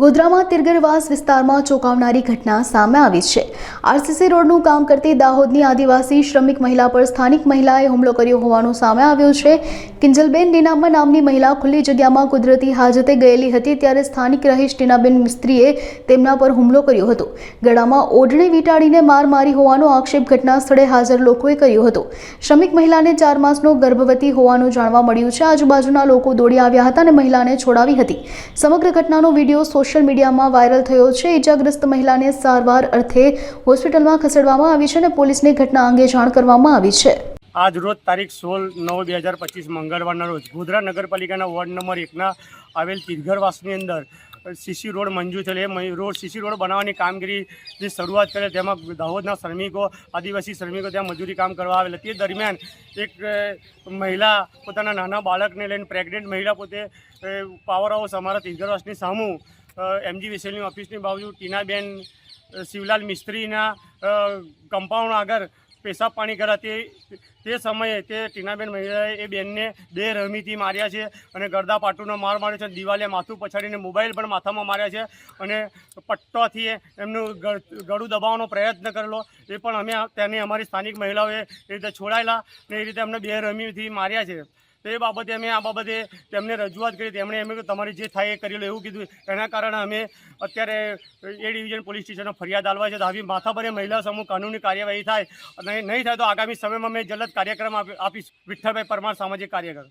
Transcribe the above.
ગોધરામાં તિરગરવાસ વિસ્તારમાં ચોંકાવનારી ઘટના સામે આવી છે. આરસીસી રોડનું કામ કરતી દાહોદની આદિવાસી શ્રમિક મહિલા પર સ્થાનિક મહિલાએ હુમલો કર્યો હોવાનું સામે આવ્યું છે. કિંજલબેન નીનામા નામની મહિલા ખુલ્લી જગ્યામાં કુદરતી હાજતે ગયેલી હતી ત્યારે સ્થાનિક રહીશ ટીનાબેન મિસ્ત્રીએ તેમના પર હુમલો કર્યો હતો. ગળામાં ઓઢણી વીંટાળીને માર મારી હોવાનો આક્ષેપ ઘટના સ્થળે હાજર લોકોએ કર્યો હતો. શ્રમિક મહિલાને ચાર માસનો ગર્ભવતી હોવાનું જાણવા મળ્યું છે. આજુબાજુના લોકો દોડી આવ્યા હતા અને મહિલાને છોડાવી હતી. સમગ્ર ઘટનાનો વીડિયો સોશિયલ મીડિયામાં વાયરલ થયો છે. ઇજાગ્રસ્ત મહિલાને સારવાર અર્થે હોસ્પિટલમાં ખસેડવામાં આવી છે અને પોલીસને ઘટના અંગે જાણ કરવામાં આવી છે. આજ રોજ તારીખ સોળ નવ બે હજાર પચીસ મંગળવારના રોજ ગોધરા નગરપાલિકાના વોર્ડ નંબર એકના આવેલ તિરઘરવાસની અંદર સીસી રોડ મંજૂર થયેલ. એ રોડ સીસી રોડ બનાવવાની કામગીરી જે શરૂઆત કરે તેમાં દાહોદના શ્રમિકો, આદિવાસી શ્રમિકો ત્યાં મજૂરી કામ કરવા આવેલા તે દરમિયાન એક મહિલા પોતાના નાના બાળકને લઈને પ્રેગ્નેન્ટ મહિલા પોતે પાવર હાઉસ અમારા તિરઘરવાસની સામું એમજી વિસેલની ઓફિસની બાજુ ટીનાબેન શિવલાલ મિસ્ત્રીના કમ્પાઉન્ડ આગળ પેશાબ પાણી કરાતી તે સમયે તે ટીનાબેન મહિલાએ એ બેનને બે રમીથી માર્યા છે અને ગરદા પાટુનો માર માર્યો છે દિવાલે માથું પછાડીને મોબાઈલ પણ માથામાં માર્યા છે અને પટ્ટોથી એમનું ગળું દબાવવાનો પ્રયત્ન કરેલો. એ પણ અમે, તેને અમારી સ્થાનિક મહિલાઓએ એ રીતે છોડાયેલા ને એ રીતે અમને બે રમીથી માર્યા છે. તો બાબતે અમે આ બાબતે તેમને રજૂઆત કરી, તેમણે કે તમારી જે થાય એ કરી લો, એવું કીધું. એના કારણે અમે અત્યારે એ ડિવિઝન પોલીસ સ્ટેશનમાં ફરિયાદ આલવા છે. તો આવી માથાભરે મહિલા સમૂહ કાનૂની કાર્યવાહી થાય અને નહીં થાય તો આગામી સમયમાં અમે જલદ કાર્યક્રમ આપી- આપીશ. વિઠ્ઠલભાઈ પરમાર સામાજિક કાર્યકર.